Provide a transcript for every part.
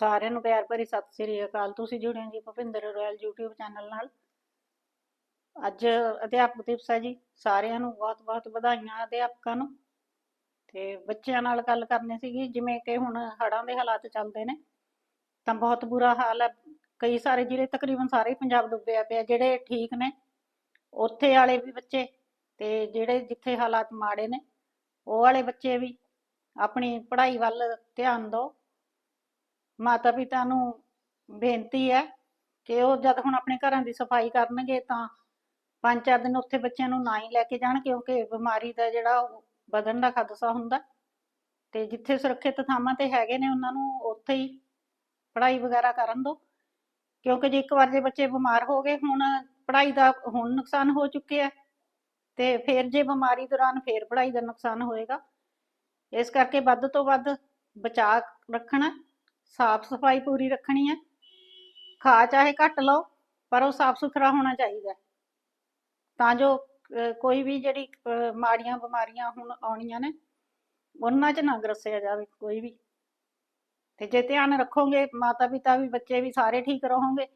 ਸਾਰਿਆਂ ਨੂੰ ਪਿਆਰ ਭਰੀ ਸਤਿ ਸ੍ਰੀ ਅਕਾਲ। ਤੁਸੀਂ ਜੁੜੇ ਹੋ ਜੀ ਭੁਪਿੰਦਰ ਰੋਇਲ YouTube ਚੈਨਲ ਨਾਲ। ਅੱਜ ਅਧਿਆਪਕ ਦਿਵਸ ਹੈ ਜੀ। ਸਾਰਿਆਂ ਨੂੰ ਬਹੁਤ-ਬਹੁਤ ਵਧਾਈਆਂ ਅਧਿਆਪਕਾਂ ਨੂੰ। ਤੇ ਬੱਚਿਆਂ ਨਾਲ ਗੱਲ ਕਰਨੀ ਸੀਗੀ, ਜਿਵੇਂ ਕਿ ਹੁਣ ਹੜ੍ਹਾਂ ਦੇ ਹਾਲਾਤ ਚੱਲਦੇ ਨੇ, ਤਾਂ ਬਹੁਤ ਬੁਰਾ ਹਾਲ ਹੈ। ਕਈ ਸਾਰੇ ਜ਼ਿਲ੍ਹੇ ਤਕਰੀਬਨ ਸਾਰੇ ਹੀ ਪੰਜਾਬ ਡੁੱਬਿਆ ਪਿਆ। ਜਿਹੜੇ ਠੀਕ ਨੇ, ਉੱਥੇ ਵਾਲੇ ਵੀ ਬੱਚੇ ਤੇ ਜਿਹੜੇ ਜਿੱਥੇ ਹਾਲਾਤ ਮਾੜੇ ਨੇ, ਉਹ ਵਾਲੇ ਬੱਚੇ ਵੀ ਆਪਣੀ ਪੜ੍ਹਾਈ ਵੱਲ ਧਿਆਨ ਦਿਓ। ਮਾਤਾ ਪਿਤਾ ਨੂੰ ਬੇਨਤੀ ਹੈ ਕਿ ਉਹ ਜਦ ਹੁਣ ਆਪਣੇ ਘਰਾਂ ਦੀ ਸਫ਼ਾਈ ਕਰਨਗੇ ਤਾਂ ਪੰਜ ਚਾਰ ਦਿਨ ਉੱਥੇ ਬੱਚਿਆਂ ਨੂੰ ਨਾ ਹੀ ਲੈ ਕੇ ਜਾਣ, ਕਿਉਂਕਿ ਬਿਮਾਰੀ ਦਾ ਜਿਹੜਾ ਉਹ ਵਧਣ ਦਾ ਖਦਸ਼ਾ ਹੁੰਦਾ। ਤੇ ਜਿੱਥੇ ਸੁਰੱਖਿਅਤ ਥਾਵਾਂ ਤੇ ਹੈਗੇ ਨੇ, ਉਹਨਾਂ ਨੂੰ ਉੱਥੇ ਹੀ ਪੜ੍ਹਾਈ ਵਗੈਰਾ ਕਰਨ ਦਿਓ। ਕਿਉਂਕਿ ਜੇ ਇੱਕ ਵਾਰ ਜੇ ਬੱਚੇ ਬਿਮਾਰ ਹੋ ਗਏ, ਹੁਣ ਪੜ੍ਹਾਈ ਦਾ ਹੁਣ ਨੁਕਸਾਨ ਹੋ ਚੁੱਕਿਆ ਹੈ। ਤੇ ਫਿਰ ਜੇ ਬਿਮਾਰੀ ਦੌਰਾਨ ਫਿਰ ਪੜ੍ਹਾਈ ਦਾ ਨੁਕਸਾਨ ਹੋਏਗਾ। ਇਸ ਕਰਕੇ ਵੱਧ ਤੋਂ ਵੱਧ ਬਚਾਅ ਰੱਖਣਾ। ਸਾਫ਼ ਸਫ਼ਾਈ ਪੂਰੀ ਰੱਖਣੀ ਹੈ। ਖਾ ਚਾਹੇ ਘੱਟ ਲਓ, ਪਰ ਉਹ ਸਾਫ਼ ਸੁਥਰਾ ਹੋਣਾ ਚਾਹੀਦਾ ਤਾਂ ਜੋ ਕੋਈ ਵੀ ਜਿਹੜੀ ਮਾੜੀਆਂ ਬਿਮਾਰੀਆਂ ਹੁਣ ਆਉਣੀਆਂ ਨੇ, ਉਹਨਾਂ 'ਚ ਨਾ ਗਰਸਿਆ ਜਾਵੇ ਕੋਈ ਵੀ। ਤੇ ਜੇ ਧਿਆਨ ਰੱਖੋਗੇ ਮਾਤਾ ਪਿਤਾ ਵੀ, ਬੱਚੇ ਵੀ ਸਾਰੇ ਠੀਕ ਰਹੋਗੇ,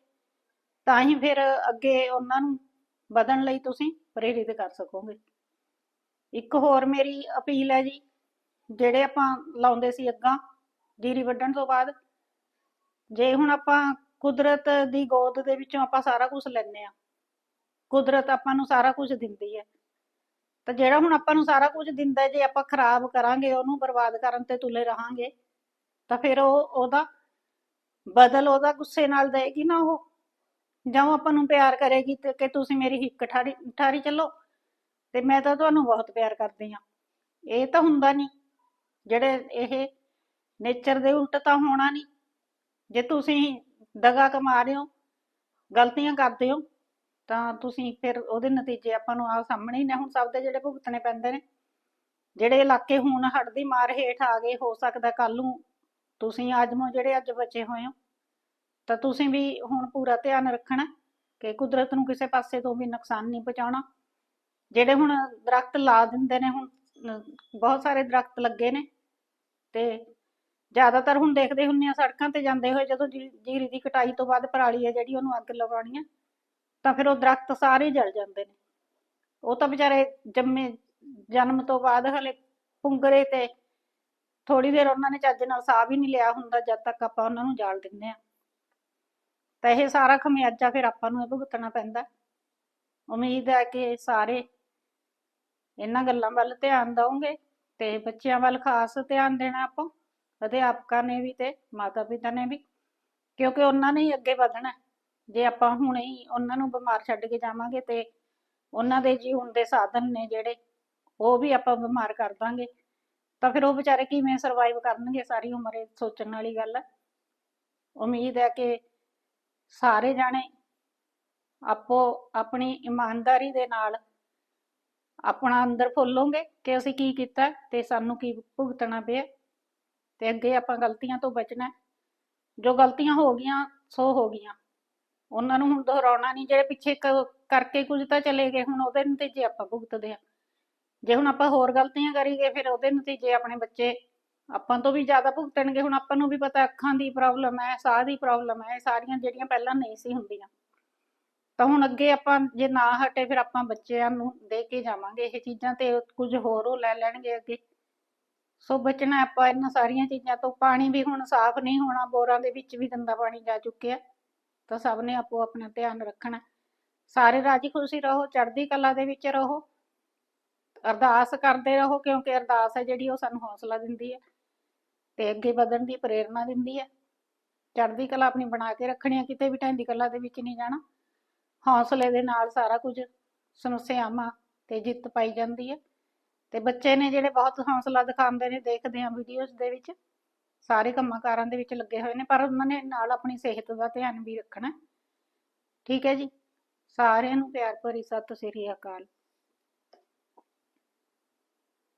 ਤਾਂ ਹੀ ਫਿਰ ਅੱਗੇ ਉਹਨਾਂ ਨੂੰ ਵਧਣ ਲਈ ਤੁਸੀਂ ਪ੍ਰੇਰਿਤ ਕਰ ਸਕੋਗੇ। ਇੱਕ ਹੋਰ ਮੇਰੀ ਅਪੀਲ ਹੈ ਜੀ, ਜਿਹੜੇ ਆਪਾਂ ਲਾਉਂਦੇ ਸੀ ਅੱਗਾਂ, ਜੀਰੀ ਵੱਢਣ ਤੋਂ ਬਾਅਦ ਜੇ ਹੁਣ ਆਪਾਂ ਕੁਦਰਤ ਦੀ ਗੋਦ ਦੇ ਵਿੱਚੋਂ ਆਪਾਂ ਸਾਰਾ ਕੁਝ ਲੈਂਦੇ ਆ ਕੁਦਰਤ ਆਪਾਂ ਨੂੰ ਸਾਰਾ ਕੁਝ ਦਿੰਦੀ ਹੈ, ਤਾਂ ਜਿਹੜਾ ਹੁਣ ਆਪਾਂ ਨੂੰ ਸਾਰਾ ਕੁਝ ਦਿੰਦਾ ਜੇ ਆਪਾਂ ਖਰਾਬ ਕਰਾਂਗੇ, ਉਹਨੂੰ ਬਰਬਾਦ ਕਰਨ ਤੇ ਤੁਲੇ ਰਹਾਂਗੇ, ਤਾਂ ਫਿਰ ਉਹ, ਉਹਦਾ ਬਦਲ ਉਹਦਾ ਗੁੱਸੇ ਨਾਲ ਦੇਗੀ ਨਾ ਉਹ, ਜਾਂ ਉਹ ਆਪਾਂ ਨੂੰ ਪਿਆਰ ਕਰੇਗੀ ਤੇ ਕਿ ਤੁਸੀਂ ਮੇਰੀ ਹਿੱਕ ਠਾਰੀ ਠਾਰੀ ਚੱਲੋ, ਤੇ ਮੈਂ ਤਾਂ ਤੁਹਾਨੂੰ ਬਹੁਤ ਪਿਆਰ ਕਰਦੀ ਆ ਇਹ ਤਾਂ ਹੁੰਦਾ ਨਹੀਂ, ਜਿਹੜੇ ਇਹ ਨੇਚਰ ਦੇ ਉਲਟ ਤਾਂ ਹੋਣਾ ਨਹੀਂ। ਜੇ ਤੁਸੀਂ ਦਗਾ ਕਮਾ ਰਹੇ ਹੋ, ਗਲਤੀਆਂ ਕਰਦੇ ਹੋ, ਤਾਂ ਤੁਸੀਂ ਫਿਰ ਉਹਦੇ ਨਤੀਜੇ ਆਪਾਂ ਨੂੰ ਆ ਸਾਹਮਣੇ ਹੀ ਨੇ। ਹੁਣ ਸਭ ਦੇ ਜਿਹੜੇ ਭੁਗਤਣੇ ਪੈਂਦੇ ਨੇ, ਜਿਹੜੇ ਇਲਾਕੇ ਹੁਣ ਹੜ੍ਹ ਦੀ ਮਾਰ ਹੇਠ ਆ ਗਏ, ਹੋ ਸਕਦਾ ਕੱਲ ਨੂੰ ਤੁਸੀਂ ਆਜਮੋ ਜਿਹੜੇ ਅੱਜ ਬਚੇ ਹੋਏ ਹੋ, ਤਾਂ ਤੁਸੀਂ ਵੀ ਹੁਣ ਪੂਰਾ ਧਿਆਨ ਰੱਖਣਾ ਕਿ ਕੁਦਰਤ ਨੂੰ ਕਿਸੇ ਪਾਸੇ ਤੋਂ ਵੀ ਨੁਕਸਾਨ ਨਹੀਂ ਪਹੁੰਚਾਉਣਾ। ਜਿਹੜੇ ਹੁਣ ਦਰਖਤ ਲਾ ਦਿੰਦੇ ਨੇ ਹੁਣ ਬਹੁਤ ਸਾਰੇ ਦਰਖਤ ਲੱਗੇ ਨੇ ਤੇ ਜ਼ਿਆਦਾਤਰ ਹੁਣ ਦੇਖਦੇ ਹੁੰਨੇ ਆ ਸੜਕਾਂ ਤੇ ਜਾਂਦੇ ਹੋਏ ਜਦੋਂ ਜੀ- ਜੀਰੀ ਦੀ ਕਟਾਈ ਤੋਂ ਬਾਅਦ ਪਰਾਲੀ ਹੈ ਜਿਹੜੀ ਉਹਨੂੰ ਅੱਗ ਲਗਾਉਣੀ ਆ, ਤਾਂ ਫਿਰ ਉਹ ਦਰਖਤ ਸਾਰੇ ਜਲ ਜਾਂਦੇ ਨੇ। ਉਹ ਤਾਂ ਵਿਚਾਰੇ ਜੰਮੇ, ਜਨਮ ਤੋਂ ਬਾਅਦ ਹਲੇ ਪੁੰਗਰੇ ਤੇ ਥੋੜੀ ਦੇਰ ਉਹਨਾਂ ਨੇ ਚੱਜ ਨਾਲ ਸਾਹ ਵੀ ਨਹੀਂ ਲਿਆ ਹੁੰਦਾ ਜਦ ਤੱਕ ਆਪਾਂ ਉਹਨਾਂ ਨੂੰ ਜਾਲ ਦਿੰਦੇ ਆ। ਤਾਂ ਇਹ ਸਾਰਾ ਖਮਿਆਜਾ ਫਿਰ ਆਪਾਂ ਨੂੰ ਇਹ ਭੁਗਤਣਾ ਪੈਂਦਾ। ਉਮੀਦ ਹੈ ਕਿ ਸਾਰੇ ਇਹਨਾਂ ਗੱਲਾਂ ਵੱਲ ਧਿਆਨ ਦਵੋਗੇ ਤੇ ਬੱਚਿਆਂ ਵੱਲ ਖਾਸ ਧਿਆਨ ਦੇਣਾ ਆਪਾਂ। ਅਧਿਆਪਕਾਂ ਨੇ ਵੀ ਤੇ ਮਾਤਾ ਪਿਤਾ ਨੇ ਵੀ। ਕਿਉਂਕਿ ਉਹਨਾਂ ਨੇ ਹੀ ਅੱਗੇ ਵਧਣਾ ਹੈ। ਜੇ ਆਪਾਂ ਹੁਣੇ ਹੀ ਉਹਨਾਂ ਨੂੰ ਬਿਮਾਰ ਛੱਡ ਕੇ ਜਾਵਾਂਗੇ ਤੇ ਉਹਨਾਂ ਦੇ ਜੀਵਨ ਦੇ ਸਾਧਨ ਨੇ ਜਿਹੜੇ, ਉਹ ਵੀ ਆਪਾਂ ਬਿਮਾਰ ਕਰ ਦਾਂਗੇ। ਤਾਂ ਫਿਰ ਉਹ ਵਿਚਾਰੇ ਕਿਵੇਂ ਸਰਵਾਈਵ ਕਰਨਗੇ ਸਾਰੀ ਉਮਰ ਇਹ ਸੋਚਣ ਵਾਲੀ ਗੱਲ ਹੈ। ਉਮੀਦ ਹੈ ਕਿ ਸਾਰੇ ਜਾਣੇ ਆਪੋ ਆਪਣੀ ਇਮਾਨਦਾਰੀ ਦੇ ਨਾਲ ਆਪਣਾ ਅੰਦਰ ਫੁੱਲੋਂਗੇ ਕਿ ਅਸੀਂ ਕੀ ਕੀਤਾ ਤੇ ਸਾਨੂੰ ਕੀ ਭੁਗਤਣਾ ਪਿਆ। ਤੇ ਅੱਗੇ ਆਪਾਂ ਗਲਤੀਆਂ ਤੋਂ ਬਚਣਾ ਹੈ। ਜੋ ਗਲਤੀਆਂ ਹੋ ਗਈਆਂ, ਸੋ ਹੋ ਗਈਆਂ। ਉਹਨਾਂ ਨੂੰ ਹੁਣ ਦੁਹਰਾਉਣਾ ਨਹੀਂ, ਜਿਹੜੇ ਪਿੱਛੇ ਕ- ਕਰਕੇ ਕੁਝ ਤਾਂ ਚਲੇ ਗਏ, ਹੁਣ ਉਹਦੇ ਨਤੀਜੇ ਆਪਾਂ ਭੁਗਤਦੇ ਆ ਜੇ ਹੁਣ ਆਪਾਂ ਹੋਰ ਗਲਤੀਆਂ ਕਰੀਏ, ਫਿਰ ਉਹਦੇ ਨਤੀਜੇ ਆਪਣੇ ਬੱਚੇ ਆਪਾਂ ਤੋਂ ਵੀ ਜ਼ਿਆਦਾ ਭੁਗਤਣਗੇ। ਹੁਣ ਆਪਾਂ ਨੂੰ ਵੀ ਪਤਾ ਅੱਖਾਂ ਦੀ ਪ੍ਰੋਬਲਮ ਹੈ, ਸਾਹ ਦੀ ਪ੍ਰੋਬਲਮ ਹੈ, ਇਹ ਸਾਰੀਆਂ ਜਿਹੜੀਆਂ ਪਹਿਲਾਂ ਨਹੀਂ ਸੀ ਹੁੰਦੀਆਂ। ਤਾਂ ਹੁਣ ਅੱਗੇ ਆਪਾਂ ਜੇ ਨਾ ਹਟੇ, ਫਿਰ ਆਪਾਂ ਬੱਚਿਆਂ ਨੂੰ ਦੇ ਕੇ ਜਾਵਾਂਗੇ ਇਹ ਚੀਜ਼ਾਂ ਤੇ ਕੁਝ ਹੋਰ ਉਹ ਲੈ ਲੈਣਗੇ ਅੱਗੇ। ਸੋ ਬਚਣਾ ਆਪਾਂ ਇਹਨਾਂ ਸਾਰੀਆਂ ਚੀਜ਼ਾਂ ਤੋਂ। ਪਾਣੀ ਵੀ ਹੁਣ ਸਾਫ਼ ਨਹੀਂ ਹੋਣਾ, ਬੋਰਾਂ ਦੇ ਵਿੱਚ ਵੀ ਗੰਦਾ ਪਾਣੀ ਜਾ ਚੁੱਕਿਆ। ਤਾਂ ਸਭ ਨੇ ਆਪੋ ਆਪਣਾ ਧਿਆਨ ਰੱਖਣਾ। ਸਾਰੇ ਰਾਜੀ ਖੁਸ਼ੀ ਰਹੋ, ਚੜ੍ਹਦੀ ਕਲਾ ਦੇ ਵਿੱਚ ਰਹੋ। ਅਰਦਾਸ ਕਰਦੇ ਰਹੋ, ਕਿਉਂਕਿ ਅਰਦਾਸ ਹੈ ਜਿਹੜੀ ਉਹ ਸਾਨੂੰ ਹੌਸਲਾ ਦਿੰਦੀ ਹੈ ਤੇ ਅੱਗੇ ਵਧਣ ਦੀ ਪ੍ਰੇਰਣਾ ਦਿੰਦੀ ਹੈ। ਚੜ੍ਹਦੀ ਕਲਾ ਆਪਣੀ ਬਣਾ ਕੇ ਰੱਖਣੀ ਹੈ, ਕਿਤੇ ਵੀ ਢਹਿੰਦੀ ਕਲਾ ਦੇ ਵਿੱਚ ਨਹੀਂ ਜਾਣਾ। ਹੌਸਲੇ ਦੇ ਨਾਲ ਸਾਰਾ ਕੁਝ ਸਮੱਸਿਆਵਾਂ ਤੇ ਜਿੱਤ ਪਾਈ ਜਾਂਦੀ ਹੈ। ਤੇ ਬੱਚੇ ਨੇ ਜਿਹੜੇ ਬਹੁਤ ਹੌਸਲਾ ਦਿਖਾਉਂਦੇ ਨੇ, ਦੇਖਦੇ ਆ ਵੀਡੀਓਜ਼ ਦੇ ਵਿੱਚ, ਸਾਰੇ ਕੰਮਾਂ ਕਾਰਾਂ ਦੇ ਵਿੱਚ ਲੱਗੇ ਹੋਏ ਨੇ, ਪਰ ਉਹਨਾਂ ਨੇ ਨਾਲ ਆਪਣੀ ਸਿਹਤ ਦਾ ਧਿਆਨ ਵੀ ਰੱਖਣਾ। ਠੀਕ ਹੈ ਜੀ? ਸਾਰਿਆਂ ਨੂੰ ਪਿਆਰ ਭਰੀ ਸਤਿ ਸ੍ਰੀ ਅਕਾਲ।